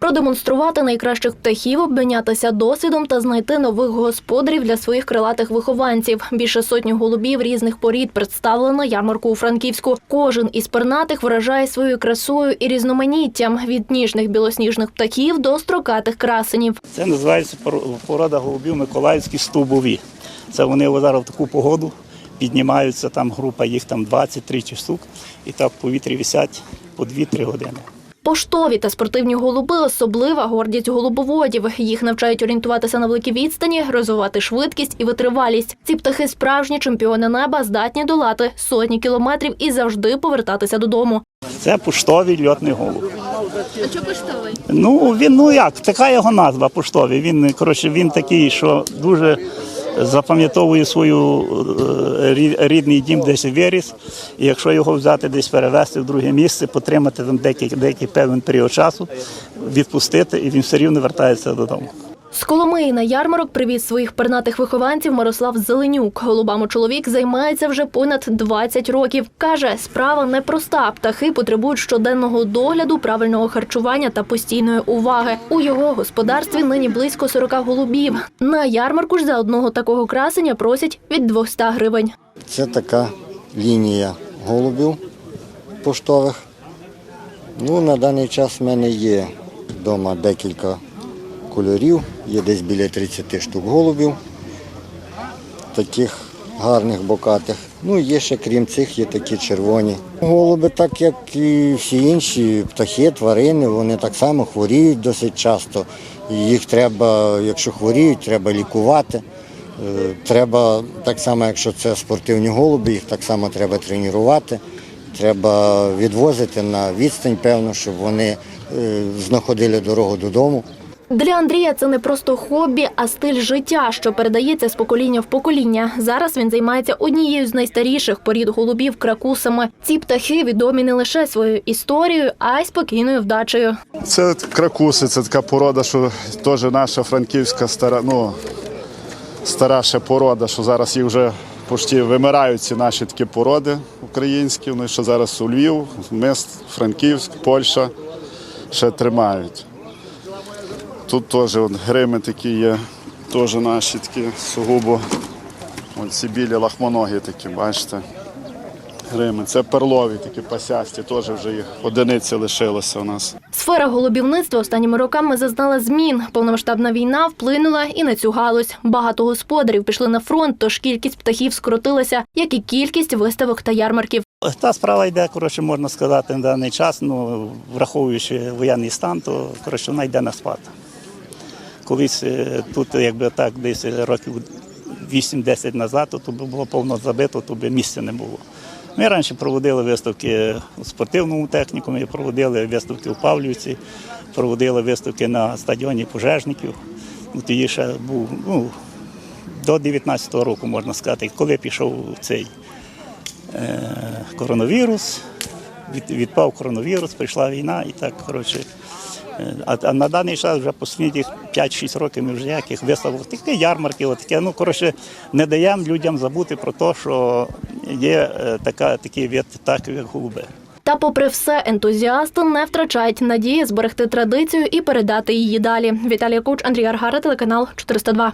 продемонструвати найкращих птахів, обмінятися досвідом та знайти нових господарів для своїх крилатих вихованців. Більше сотні голубів різних порід представлено ярмарку у Франківську. Кожен із пернатих вражає своєю красою і різноманіттям від ніжних білосніжних птахів до строкатих красенів. Це називається пор- порода голубів Миколаївські стовбові. Це вони зараз в таку погоду піднімаються, там група їх там 20-30 штук, і так в повітрі висять по 2-3 години. Поштові та спортивні голуби особлива гордість голубоводів. Їх навчають орієнтуватися на великій відстані, розвивати швидкість і витривалість. Ці птахи справжні чемпіони неба, здатні долати сотні кілометрів і завжди повертатися додому. Це поштовий льотний голуб. А що поштовий? Ну він ну як, така його назва поштовий. Він коротше, він такий, що дуже запам'ятовує свою е, рідний дім, десь виріс. І якщо його взяти десь перевезти в друге місце, потримати там деякий, деякий певний період часу, відпустити, і він все рівно вертається додому. З Коломиї на ярмарок привіз своїх пернатих вихованців Мирослав Зеленюк. Голубами чоловік займається вже понад 20 років. Каже, справа непроста. Птахи потребують щоденного догляду, правильного харчування та постійної уваги. У його господарстві нині близько 40 голубів. На ярмарку ж за одного такого красення просять від 200 гривень. Це така лінія голубів поштових. Ну, на даний час в мене є вдома декілька кольорів, є десь біля 30 штук голубів, таких гарних бокатих. Ну, є ще крім цих, є такі червоні. Голуби, так як і всі інші птахи, тварини, вони так само хворіють досить часто. Їх треба, якщо хворіють, треба лікувати. Е, Треба так само, якщо це спортивні голуби, їх так само треба тренувати. Треба відвозити на відстань, певно, щоб вони е, знаходили дорогу додому. Для Андрія це не просто хобі, а стиль життя, що передається з покоління в покоління. Зараз він займається однією з найстаріших порід голубів кракусами. Ці птахи відомі не лише своєю історією, а й спокійною вдачею. Це кракуси, це така порода, що теж наша франківська стара, ну, стара порода, що зараз їх вже почти вимирають ці наші такі породи українські, вони що зараз у Львів, Мист, Франківськ, Польща ще тримають. Тут теж от, грими такі є, теж наші такі сугубо. От ці білі лахмоногі такі, бачите. Грими. Це перлові такі пасясті, теж вже їх одиниці лишилося у нас. Сфера голубівництва останніми роками зазнала змін. Повномасштабна війна вплинула і на цю галузь. Багато господарів пішли на фронт, тож кількість птахів скоротилася, як і кількість виставок та ярмарків. Та справа йде, коротше, можна сказати, на даний час, ну, враховуючи воєнний стан, то коротше, вона йде на спад. Колись е, тут, якби так, десь років 8-10 назад, то було повно забито, то би місця не було. Ми раніше проводили виставки у спортивному технікумі, проводили виставки у Павлівці, проводили виставки на стадіоні пожежників. Ну, Тоді ще був ну, до 19-го року, можна сказати, коли пішов цей е, коронавірус, від, відпав коронавірус, прийшла війна і так, коротше. А, а на даний час вже останні 5-6 років ми вже яких виставок, такі ярмарки, отаке. Ну, коротше, не даємо людям забути про те, що є е, така, такий вид так як губи. Та, попри все, ентузіасти не втрачають надії зберегти традицію і передати її далі. Віталія Куч, Андрій Аргара, телеканал 402.